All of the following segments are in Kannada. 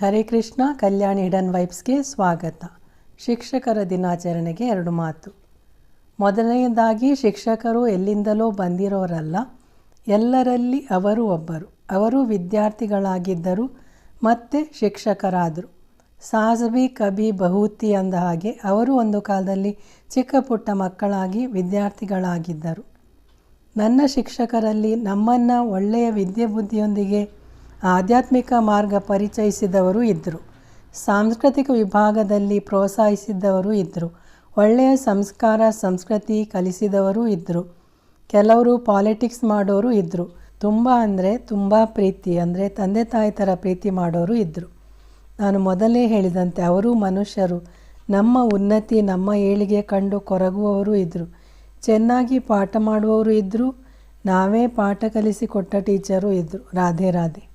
ಹರೇ ಕೃಷ್ಣ, ಕಲ್ಯಾಣಿ ಹಿಡನ್ ವೈಬ್ಸ್ಗೆ ಸ್ವಾಗತ. ಶಿಕ್ಷಕರ ದಿನಾಚರಣೆಗೆ ಎರಡು ಮಾತು. ಮೊದಲನೆಯದಾಗಿ, ಶಿಕ್ಷಕರು ಎಲ್ಲಿಂದಲೋ ಬಂದಿರೋರಲ್ಲ, ಎಲ್ಲರಲ್ಲಿ ಅವರು ಒಬ್ಬರು. ಅವರು ವಿದ್ಯಾರ್ಥಿಗಳಾಗಿದ್ದರು, ಮತ್ತು ಶಿಕ್ಷಕರಾದರು. ಸಾಜಬಿ ಕಬಿ, ಬಹುತಿ ಅಂದ ಹಾಗೆ ಅವರು ಒಂದು ಕಾಲದಲ್ಲಿ ಚಿಕ್ಕ ಪುಟ್ಟ ಮಕ್ಕಳಾಗಿ ವಿದ್ಯಾರ್ಥಿಗಳಾಗಿದ್ದರು. ನನ್ನ ಶಿಕ್ಷಕರಲ್ಲಿ ನಮ್ಮನ್ನು ಒಳ್ಳೆಯ ವಿದ್ಯೆ ಬುದ್ಧಿಯೊಂದಿಗೆ ಆಧ್ಯಾತ್ಮಿಕ ಮಾರ್ಗ ಪರಿಚಯಿಸಿದವರು ಇದ್ದರು ಸಾಂಸ್ಕೃತಿಕ ವಿಭಾಗದಲ್ಲಿ ಪ್ರೋತ್ಸಾಹಿಸಿದ್ದವರು ಇದ್ದರು ಒಳ್ಳೆಯ ಸಂಸ್ಕಾರ, ಸಂಸ್ಕೃತಿ ಕಲಿಸಿದವರು ಇದ್ದರು ಕೆಲವರು ಪಾಲಿಟಿಕ್ಸ್ ಮಾಡೋರು ಇದ್ದರು ತುಂಬ ಅಂದರೆ ತುಂಬ ಪ್ರೀತಿ, ಅಂದರೆ ತಂದೆ ತಾಯಿ ಥರ ಪ್ರೀತಿ ಮಾಡೋರು ಇದ್ದರು ನಾನು ಮೊದಲೇ ಹೇಳಿದಂತೆ ಅವರು ಮನುಷ್ಯರು. ನಮ್ಮ ಉನ್ನತಿ, ನಮ್ಮ ಏಳಿಗೆ ಕಂಡು ಕೊರಗುವವರು ಇದ್ದರು ಚೆನ್ನಾಗಿ ಪಾಠ ಮಾಡುವವರು ಇದ್ದರು ನಾವೇ ಪಾಠ ಕಲಿಸಿಕೊಟ್ಟ ಟೀಚರು ಇದ್ದರು ರಾಧೆ ರಾಧೆ.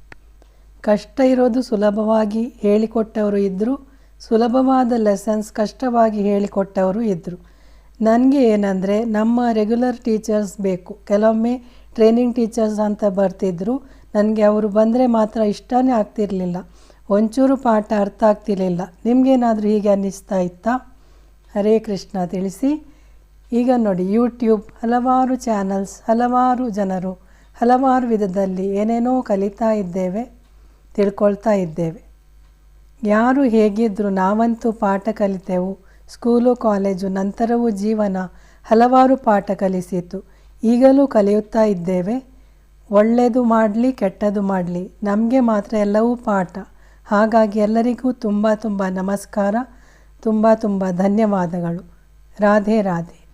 ಕಷ್ಟ ಇರೋದು ಸುಲಭವಾಗಿ ಹೇಳಿಕೊಟ್ಟವರು ಇದ್ದರು ಸುಲಭವಾದ ಲೆಸನ್ಸ್ ಕಷ್ಟವಾಗಿ ಹೇಳಿಕೊಟ್ಟವರು ಇದ್ದರು ನನಗೆ ಏನಂದರೆ, ನಮ್ಮ ರೆಗ್ಯುಲರ್ ಟೀಚರ್ಸ್ ಬೇಕು. ಕೆಲವೊಮ್ಮೆ ಟ್ರೈನಿಂಗ್ ಟೀಚರ್ಸ್ ಅಂತ ಬರ್ತಿದ್ರು, ನನಗೆ ಅವರು ಬಂದರೆ ಮಾತ್ರ ಇಷ್ಟನೇ ಆಗ್ತಿರಲಿಲ್ಲ. ಒಂಚೂರು ಪಾಠ ಅರ್ಥ ಆಗ್ತಿರಲಿಲ್ಲ. ನಿಮಗೇನಾದರೂ ಹೀಗೆ ಅನ್ನಿಸ್ತಾ ಇತ್ತಾ? ಹರೇ ಕೃಷ್ಣ ತಿಳಿಸಿ. ಈಗ ನೋಡಿ ಯೂಟ್ಯೂಬ್ ಹಲವಾರು ಚಾನಲ್ಸ್ ಹಲವಾರು ಜನರು, ಹಲವಾರು ವಿಧದಲ್ಲಿ ಏನೇನೋ ಕಲಿತಾ ಇದ್ದೇವೆ. ತಿಳ್ಕೊಳ್ತಾ ಇದ್ದೇವೆ. ಯಾರು ಹೇಗಿದ್ದರೂ ನಾವಂತೂ ಪಾಠ ಕಲಿತೆವು. ಸ್ಕೂಲು, ಕಾಲೇಜು, ನಂತರವೂ ಜೀವನ ಹಲವಾರು ಪಾಠ ಕಲಿಸಿತು. ಈಗಲೂ ಕಲಿಯುತ್ತಾ ಇದ್ದೇವೆ. ಒಳ್ಳೆಯದು ಮಾಡಲಿ, ಕೆಟ್ಟದು ಮಾಡಲಿ. ನಮಗೆ ಮಾತ್ರ ಎಲ್ಲವೂ ಪಾಠ. ಹಾಗಾಗಿ ಎಲ್ಲರಿಗೂ ತುಂಬ ತುಂಬ ನಮಸ್ಕಾರ. ತುಂಬ ತುಂಬ ಧನ್ಯವಾದಗಳು. ರಾಧೆ ರಾಧೆ.